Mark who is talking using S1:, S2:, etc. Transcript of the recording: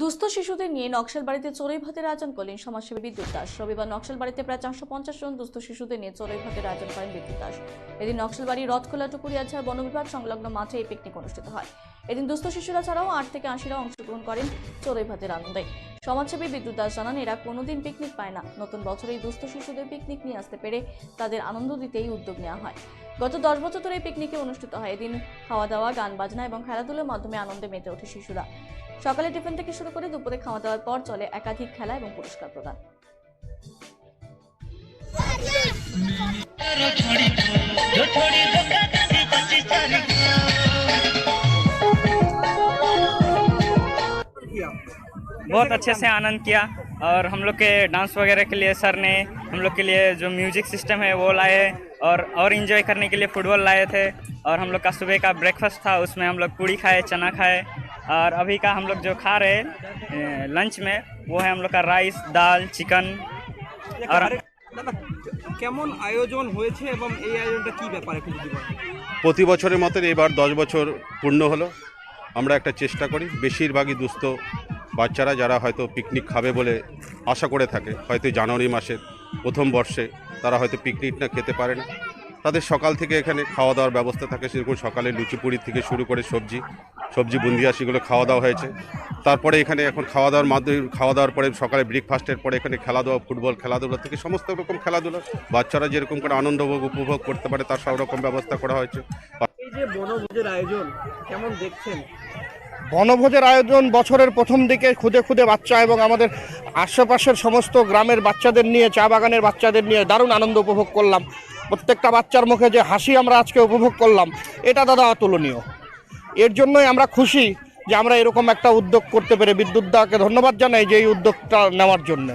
S1: দুস্থ শিশুদের নিয়ে নকশাল বাড়িতে চড়ুই ভাতের আয়োজন করলেন সমাজসেবী বিদ্যুৎ দাস। রবিবার নকশাল বাড়িতে প্রায় চারশো পঞ্চাশ জন দুস্থ শিশুদের নিয়ে চড়ুই ভাতের আয়োজন করেন বিদ্যুৎ দাস। এদিন নকশালবাড়ি রথখোলা বন বনবিভাগ সংলগ্ন মাঠে এই পিকনিক অনুষ্ঠিত হয়। এদিন দুস্থ শিশুরা ছাড়াও আট থেকে আশিরা অংশগ্রহণ করেন চড়ুই ভাতের আনন্দে। সমাজসেবী বিদ্যুৎ দাস জানান, এরা কোনোদিন পিকনিক পায় না। নতুন বছরে এই দুস্থ শিশুদের পিকনিক নিয়ে আসতে পেরে তাদের আনন্দ দিতেই উদ্যোগ নেওয়া হয়। গত দশ বছর ধরে এই পিকনিকে অনুষ্ঠিত হয়। এদিন খাওয়া দাওয়া গান বাজনা এবং খেলাধুলোর মাধ্যমে আনন্দে মেতে ওঠে শিশুরা। সকালে টিফিন থেকে শুরু করে দুপুরে খাওয়া দাওয়ার পর চলে একাধিক খেলা এবং পুরস্কার প্রদান।
S2: बहुत अच्छे से आनंद किया और हम लोग के डांस वगैरह के लिए सर ने हम लोग के लिए जो म्यूजिक सिस्टम है वो लाए और और इन्जॉय करने के लिए फुटबॉल लाए थे और हम लोग का सुबह का ब्रेकफास्ट था उसमें हम लोग पूड़ी खाए चना खाए और अभी का हम लोग जो खा रहे हैं लंच में वो है हम लोग का राइस दाल चिकन আর
S3: দাদা কেমন আয়োজন হয়েছে এবং এই আয়োজনটা কি ব্যাপারে একটু যদি বলেন।
S4: প্রতি বছরের মতন এবার দশ বছর পূর্ণ হলো আমরা একটা চেষ্টা করি বেশিরভাগই দুস্থ বাচ্চারা যারা হয়তো পিকনিক খাবে বলে আশা করে থাকে, হয়তো জানুয়ারি মাসের প্রথম বর্ষে তারা হয়তো পিকনিক না খেতে পারে না। তাদের সকাল থেকে এখানে খাওয়া দাওয়ার ব্যবস্থা থাকে, সেরকম সকালে লুচি পুরি থেকে শুরু করে সবজি সবজি বুন্দিয়া সেগুলো খাওয়া দাওয়া হয়েছে। তারপরে এখানে এখন খাওয়া দাওয়ার মাধ্যমে, খাওয়া দাওয়ার পরে সকালে ব্রেকফাস্টের পরে এখানে খেলাধুলা ফুটবল খেলাধুলা থেকে সমস্ত রকম খেলাধুলা। বাচ্চারা যেরকম করে আনন্দ উপভোগ করতে পারে, তার সব রকম ব্যবস্থা করা হয়েছে।
S3: এই যে বনভোজের আয়োজন, কেমন দেখছেন?
S5: বনভোজের আয়োজন বছরের প্রথম দিকে খুদে খুদে বাচ্চা এবং আমাদের আশেপাশের সমস্ত গ্রামের বাচ্চাদের নিয়ে, চা বাগানের বাচ্চাদের নিয়ে দারুণ আনন্দ উপভোগ করলাম। প্রত্যেকটা বাচ্চার মুখে যে হাসি আমরা আজকে উপভোগ করলাম, এটা দাদা অতুলনীয়। এর জন্যই আমরা খুশি যে আমরা এরকম একটা উদ্যোগ করতে পেরে বিদ্যুৎ দাকে ধন্যবাদ জানাই যে এই উদ্যোগটা নেওয়ার জন্যে।